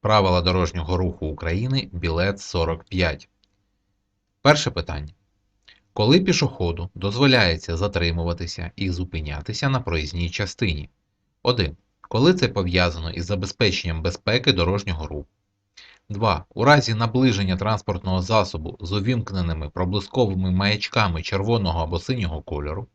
Правила дорожнього руху України білет 45. Перше питання. Коли пішоходу дозволяється затримуватися і зупинятися на проїзній частині? 1. Коли це пов'язано із забезпеченням безпеки дорожнього руху. 2. У разі наближення транспортного засобу з увімкненими проблисковими маячками червоного або синього кольору.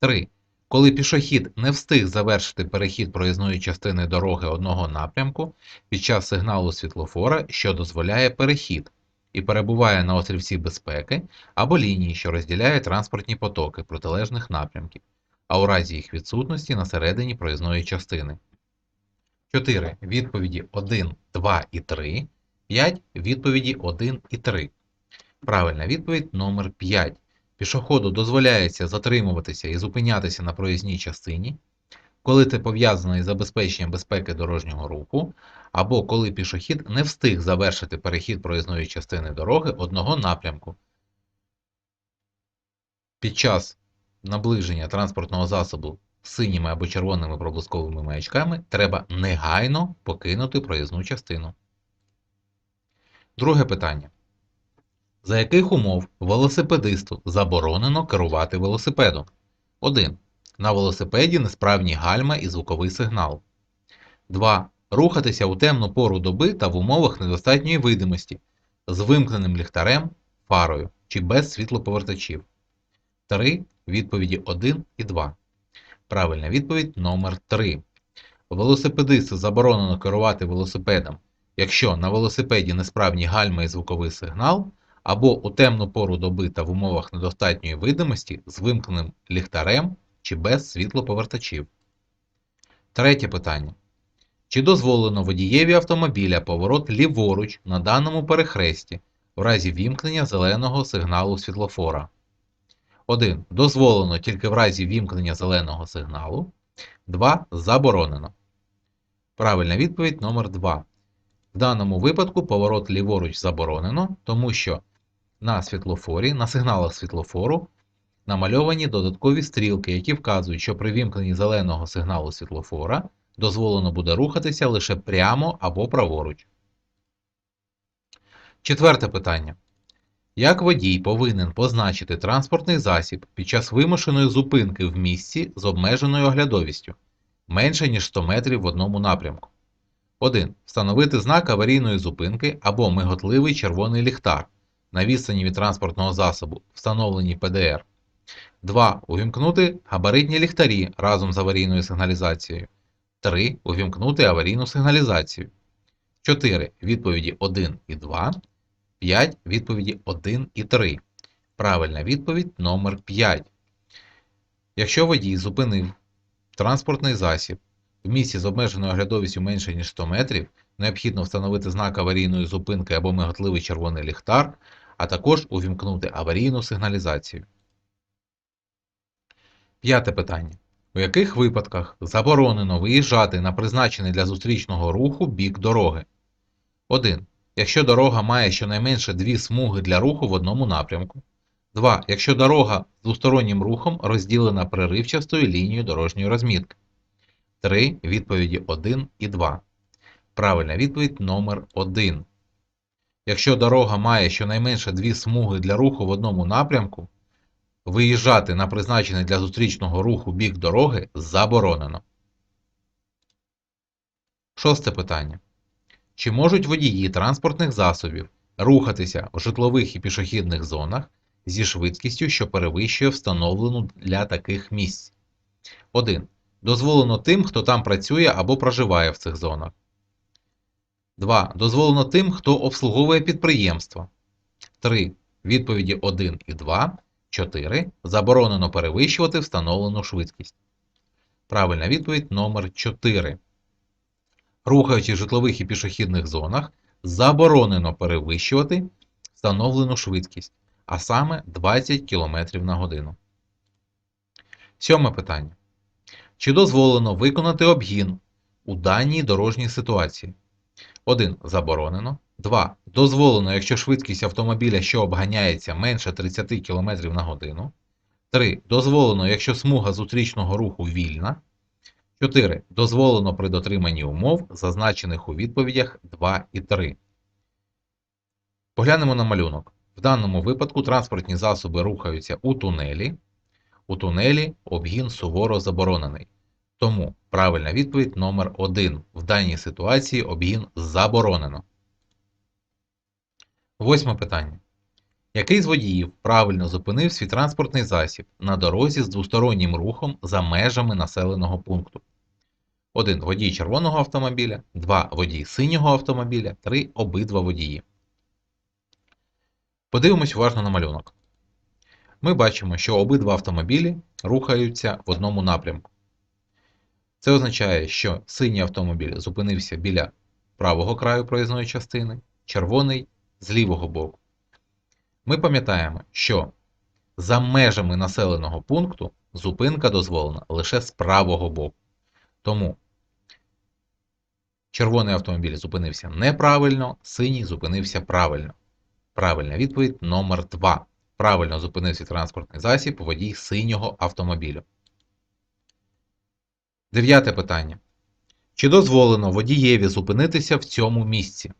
3. Коли пішохід не встиг завершити перехід проїзної частини дороги одного напрямку під час сигналу світлофора, що дозволяє перехід, і перебуває на острівці безпеки або лінії, що розділяє транспортні потоки протилежних напрямків, а у разі їх відсутності на середині проїзної частини. 4. Відповіді 1, 2 і 3. 5. Відповіді 1 і 3. Правильна відповідь номер 5. Пішоходу дозволяється затримуватися і зупинятися на проїзній частині, коли це пов'язано із забезпеченням безпеки дорожнього руху, або коли пішохід не встиг завершити перехід проїзної частини дороги одного напрямку. Під час наближення транспортного засобу синіми або червоними проблисковими маячками треба негайно покинути проїзну частину. Друге питання. За яких умов велосипедисту заборонено керувати велосипедом? 1. На велосипеді несправні гальма і звуковий сигнал. 2. Рухатися у темну пору доби та в умовах недостатньої видимості з вимкненим ліхтарем, фарою чи без світлоповертачів. 3. Відповіді 1 і 2. Правильна відповідь номер 3. Велосипедисту заборонено керувати велосипедом, якщо на велосипеді несправні гальма і звуковий сигнал, або у темну пору доби та в умовах недостатньої видимості з вимкненим ліхтарем чи без світлоповертачів. Третє питання. Чи дозволено водієві автомобіля поворот ліворуч на даному перехресті в разі вімкнення зеленого сигналу світлофора? 1. Дозволено тільки в разі вімкнення зеленого сигналу. 2. Заборонено. Правильна відповідь номер 2. В даному випадку поворот ліворуч заборонено, тому що на світлофорі, на сигналах світлофору намальовані додаткові стрілки, які вказують, що при вімкненні зеленого сигналу світлофора дозволено буде рухатися лише прямо або праворуч. Четверте питання. Як водій повинен позначити транспортний засіб під час вимушеної зупинки в місці з обмеженою оглядовістю менше ніж 100 метрів в одному напрямку? 1. Встановити знак аварійної зупинки або миготливий червоний ліхтар на відстані від транспортного засобу, встановлені ПДР. 2. Увімкнути габаритні ліхтарі разом з аварійною сигналізацією. 3. Увімкнути аварійну сигналізацію. 4. Відповіді 1 і 2. 5. Відповіді 1 і 3. Правильна відповідь номер 5. Якщо водій зупинив транспортний засіб в місці з обмеженою оглядовістю менше ніж 100 метрів, необхідно встановити знак аварійної зупинки або миготливий червоний ліхтар, а також увімкнути аварійну сигналізацію. П'яте питання. У яких випадках заборонено виїжджати на призначений для зустрічного руху бік дороги? 1. Якщо дорога має щонайменше дві смуги для руху в одному напрямку. 2. Якщо дорога з двостороннім рухом розділена преривчастою лінією дорожньої розмітки. 3. Відповіді 1 і 2. Правильна відповідь номер 1. Якщо дорога має щонайменше дві смуги для руху в одному напрямку, виїжджати на призначений для зустрічного руху бік дороги заборонено. Шосте питання. Чи можуть водії транспортних засобів рухатися в житлових і пішохідних зонах зі швидкістю, що перевищує встановлену для таких місць? 1. Дозволено тим, хто там працює або проживає в цих зонах. 2. Дозволено тим, хто обслуговує підприємства. 3. Відповіді 1 і 2. 4. Заборонено перевищувати встановлену швидкість. Правильна відповідь номер 4. Рухаючись в житлових і пішохідних зонах, заборонено перевищувати встановлену швидкість, а саме 20 км на годину. Сьоме питання. Чи дозволено виконати обгін у даній дорожній ситуації? 1. Заборонено. 2. Дозволено, якщо швидкість автомобіля, що обганяється менше 30 км на годину. 3. Дозволено, якщо смуга зустрічного руху вільна. 4. Дозволено при дотриманні умов, зазначених у відповідях 2 і 3. Поглянемо на малюнок. В даному випадку транспортні засоби рухаються у тунелі. У тунелі обгін суворо заборонений. Тому правильна відповідь номер 1. В даній ситуації обгін заборонено. Восьме питання. Який з водіїв правильно зупинив свій транспортний засіб на дорозі з двостороннім рухом за межами населеного пункту? 1. Водій червоного автомобіля, 2. Водій синього автомобіля, 3. Обидва водії. Подивимось уважно на малюнок. Ми бачимо, що обидва автомобілі рухаються в одному напрямку. Це означає, що синій автомобіль зупинився біля правого краю проїзної частини, червоний з лівого боку. Ми пам'ятаємо, що за межами населеного пункту зупинка дозволена лише з правого боку. Тому червоний автомобіль зупинився неправильно, синій зупинився правильно. Правильна відповідь номер 2. Правильно зупинився транспортний засіб водій синього автомобілю. Дев'яте питання. Чи дозволено водієві зупинитися в цьому місці?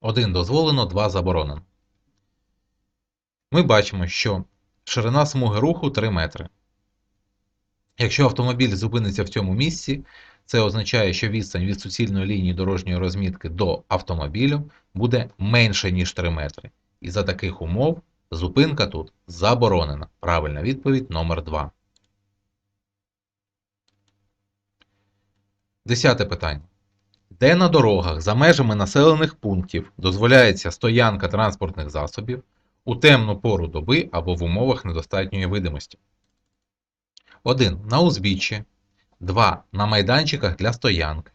1 дозволено, 2 заборонено. Ми бачимо, що ширина смуги руху 3 метри. Якщо автомобіль зупиниться в цьому місці, це означає, що відстань від суцільної лінії дорожньої розмітки до автомобілю буде менше, ніж 3 метри. І за таких умов зупинка тут заборонена. Правильна відповідь номер 2. Десяте питання. Де на дорогах за межами населених пунктів дозволяється стоянка транспортних засобів у темну пору доби або в умовах недостатньої видимості? 1. На узбіччі. 2. На майданчиках для стоянки.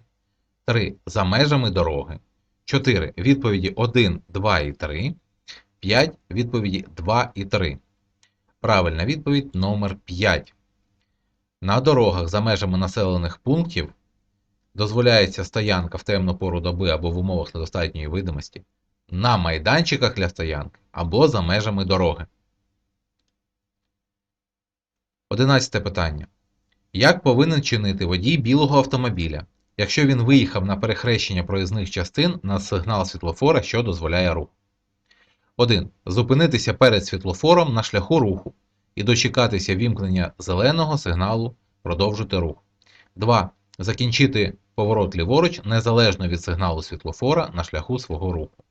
3. За межами дороги. 4. Відповіді 1, 2 і 3. 5. Відповіді 2 і 3. Правильна відповідь номер 5. На дорогах за межами населених пунктів дозволяється стоянка в темну пору доби або в умовах недостатньої видимості на майданчиках для стоянки або за межами дороги. Одинадцяте питання. Як повинен чинити водій білого автомобіля, якщо він виїхав на перехрещення проїзних частин на сигнал світлофора, що дозволяє рух? 1. Зупинитися перед світлофором на шляху руху і дочекатися вімкнення зеленого сигналу продовжити рух. 2. Закінчити поворот ліворуч незалежно від сигналу світлофора на шляху свого руху.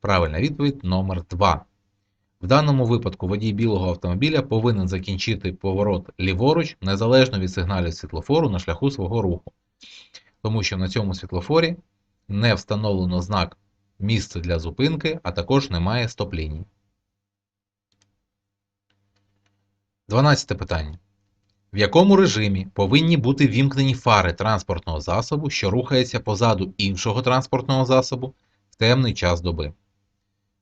Правильна відповідь номер 2. В даному випадку водій білого автомобіля повинен закінчити поворот ліворуч незалежно від сигналів світлофору на шляху свого руху. Тому що на цьому світлофорі не встановлено знак місце для зупинки, а також немає стоп-ліній. 12 питання. В якому режимі повинні бути вімкнені фари транспортного засобу, що рухається позаду іншого транспортного засобу в темний час доби?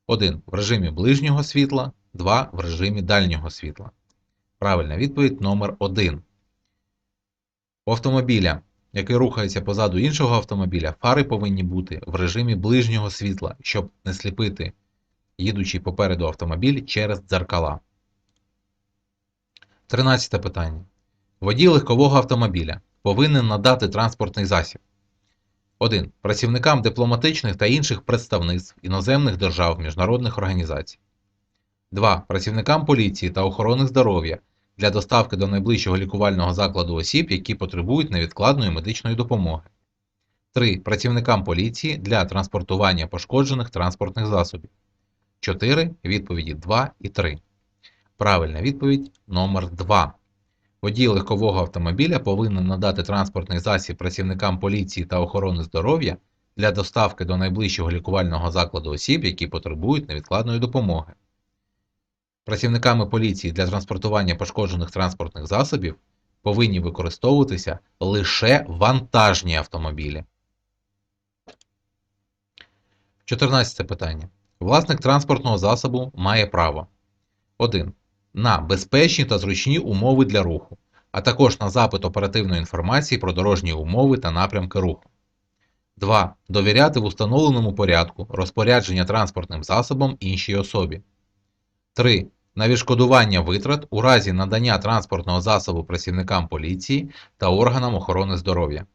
1. В режимі ближнього світла, 2. В режимі дальнього світла. Правильна відповідь номер 1. У автомобіля, який рухається позаду іншого автомобіля, фари повинні бути в режимі ближнього світла, щоб не сліпити їдучий попереду автомобіль через дзеркала. 13 питання. Водій легкового автомобіля повинен надати транспортний засіб. 1. Працівникам дипломатичних та інших представництв іноземних держав міжнародних організацій. 2. Працівникам поліції та охорони здоров'я для доставки до найближчого лікувального закладу осіб, які потребують невідкладної медичної допомоги. 3. Працівникам поліції для транспортування пошкоджених транспортних засобів. 4. Відповіді 2 і 3. Правильна відповідь номер 2. Водій легкового автомобіля повинен надати транспортний засіб працівникам поліції та охорони здоров'я для доставки до найближчого лікувального закладу осіб, які потребують невідкладної допомоги. Працівниками поліції для транспортування пошкоджених транспортних засобів повинні використовуватися лише вантажні автомобілі. 14 питання. Власник транспортного засобу має право 1 на безпечні та зручні умови для руху, а також на запит оперативної інформації про дорожні умови та напрямки руху. 2. Довіряти в установленому порядку розпорядження транспортним засобом іншій особі. 3. На відшкодування витрат у разі надання транспортного засобу працівникам поліції та органам охорони здоров'я.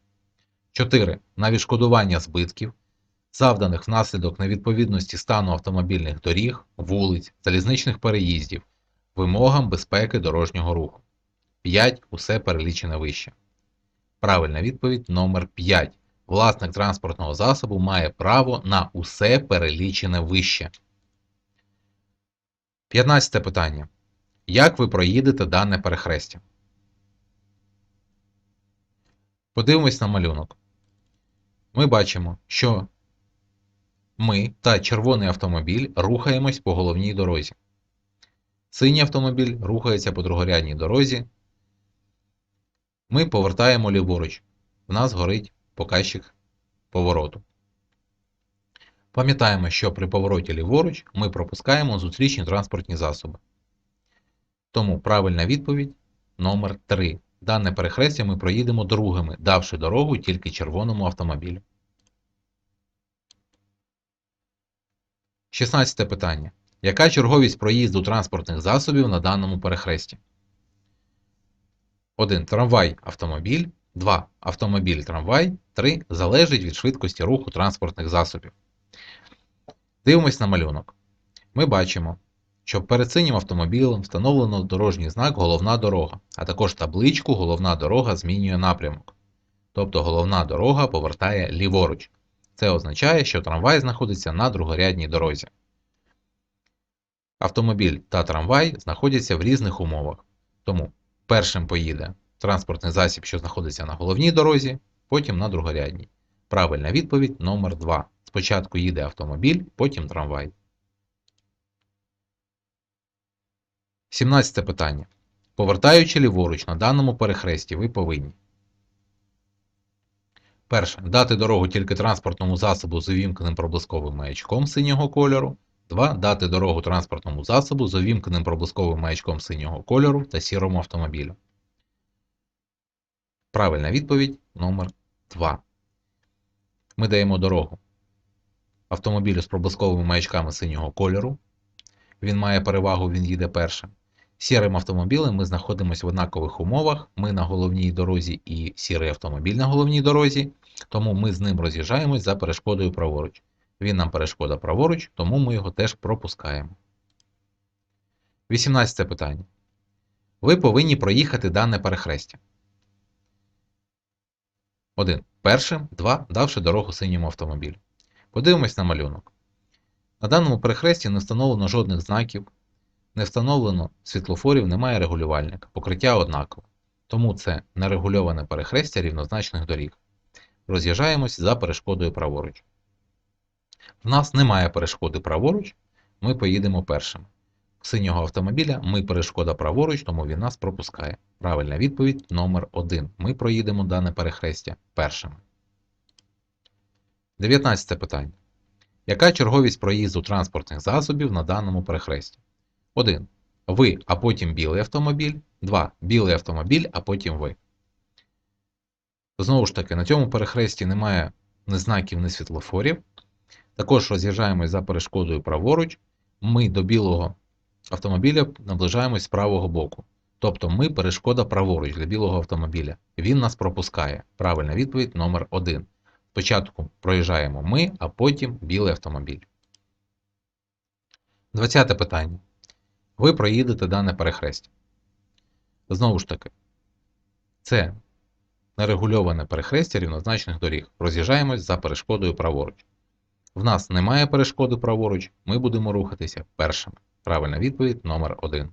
4. На відшкодування збитків, завданих внаслідок невідповідності стану автомобільних доріг, вулиць, залізничних переїздів, вимогам безпеки дорожнього руху. 5. Усе перелічене вище. Правильна відповідь номер 5. Власник транспортного засобу має право на усе перелічене вище. 15 питання. Як ви проїдете дане перехрестя? Подивимось на малюнок. Ми бачимо, що ми та червоний автомобіль рухаємось по головній дорозі. Синій автомобіль рухається по другорядній дорозі. Ми повертаємо ліворуч. В нас горить показчик повороту. Пам'ятаємо, що при повороті ліворуч ми пропускаємо зустрічні транспортні засоби. Тому правильна відповідь номер 3. Дане перехрестя ми проїдемо другими, давши дорогу тільки червоному автомобілю. 16 питання. Яка черговість проїзду транспортних засобів на даному перехресті? 1. Трамвай автомобіль. 2. Автомобіль трамвай. 3. Залежить від швидкості руху транспортних засобів. Дивимось на малюнок. Ми бачимо, що перед синім автомобілем встановлено дорожній знак Головна дорога, а також табличку Головна дорога змінює напрямок. Тобто головна дорога повертає ліворуч. Це означає, що трамвай знаходиться на другорядній дорозі. Автомобіль та трамвай знаходяться в різних умовах. Тому першим поїде транспортний засіб, що знаходиться на головній дорозі, потім на другорядній. Правильна відповідь номер 2. Спочатку їде автомобіль, потім трамвай. 17 питання. Повертаючи ліворуч на даному перехресті, ви повинні. Перше. Дати дорогу тільки транспортному засобу з увімкненим проблисковим маячком синього кольору. 2. Дати дорогу транспортному засобу з увімкненим проблисковим маячком синього кольору та сірому автомобілю. Правильна відповідь номер 2. Ми даємо дорогу автомобілю з проблисковими маячками синього кольору. Він має перевагу, він їде першим. Сірим автомобілем ми знаходимося в однакових умовах. Ми на головній дорозі і сірий автомобіль на головній дорозі, тому ми з ним роз'їжджаємось за перешкодою праворуч. Він нам перешкода праворуч, тому ми його теж пропускаємо. 18 питання. Ви повинні проїхати дане перехрестя. 1. Першим, 2. Давши дорогу синьому автомобілю. Подивимось на малюнок. На даному перехресті не встановлено жодних знаків, не встановлено світлофорів, немає регулювальника, покриття однакове. Тому це нерегульоване перехрестя рівнозначних доріг. Роз'їжджаємось за перешкодою праворуч. В нас немає перешкоди праворуч, ми поїдемо першим. Синього автомобіля ми перешкода праворуч, тому він нас пропускає. Правильна відповідь номер 1. Ми проїдемо дане перехрестя першими. 19 питання. Яка черговість проїзду транспортних засобів на даному перехресті? 1. Ви, а потім білий автомобіль. 2. Білий автомобіль, а потім ви. Знову ж таки, на цьому перехресті немає ні знаків, ні світлофорів. Також роз'їжджаємось за перешкодою праворуч. Ми до білого автомобіля наближаємось з правого боку. Тобто ми перешкода праворуч для білого автомобіля. Він нас пропускає. Правильна відповідь номер 1. Спочатку проїжджаємо ми, а потім білий автомобіль. 20 питання. Ви проїдете дане перехрестя. Знову ж таки, це нерегульоване перехрестя рівнозначних доріг. Роз'їжджаємось за перешкодою праворуч. В нас немає перешкоди праворуч, ми будемо рухатися першими. Правильна відповідь номер 1.